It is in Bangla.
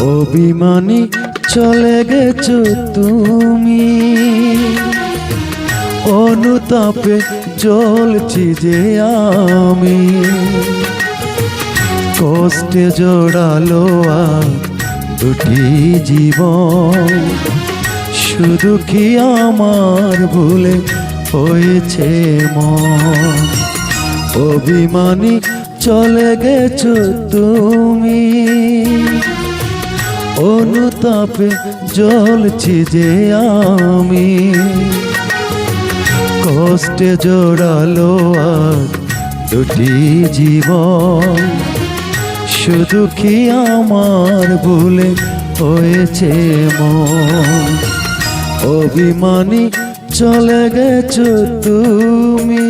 অভিমানী চলে গেছো তুমি। অনুতাপে জ্বলছি যে আমি। কষ্টে জোড়ালো দুটি জীবন। শুধু কি আমার ভুলে হয়েছে মন? অভিমানী চলে গেছো তুমি। অনুতাপে জ্বলছি যে আমি। কষ্টে জোড়ালো আর দুটি জীবন। শুধু কি আমার ভুলে হয়েছে মন? অভিমানী চলে গেছো তুমি।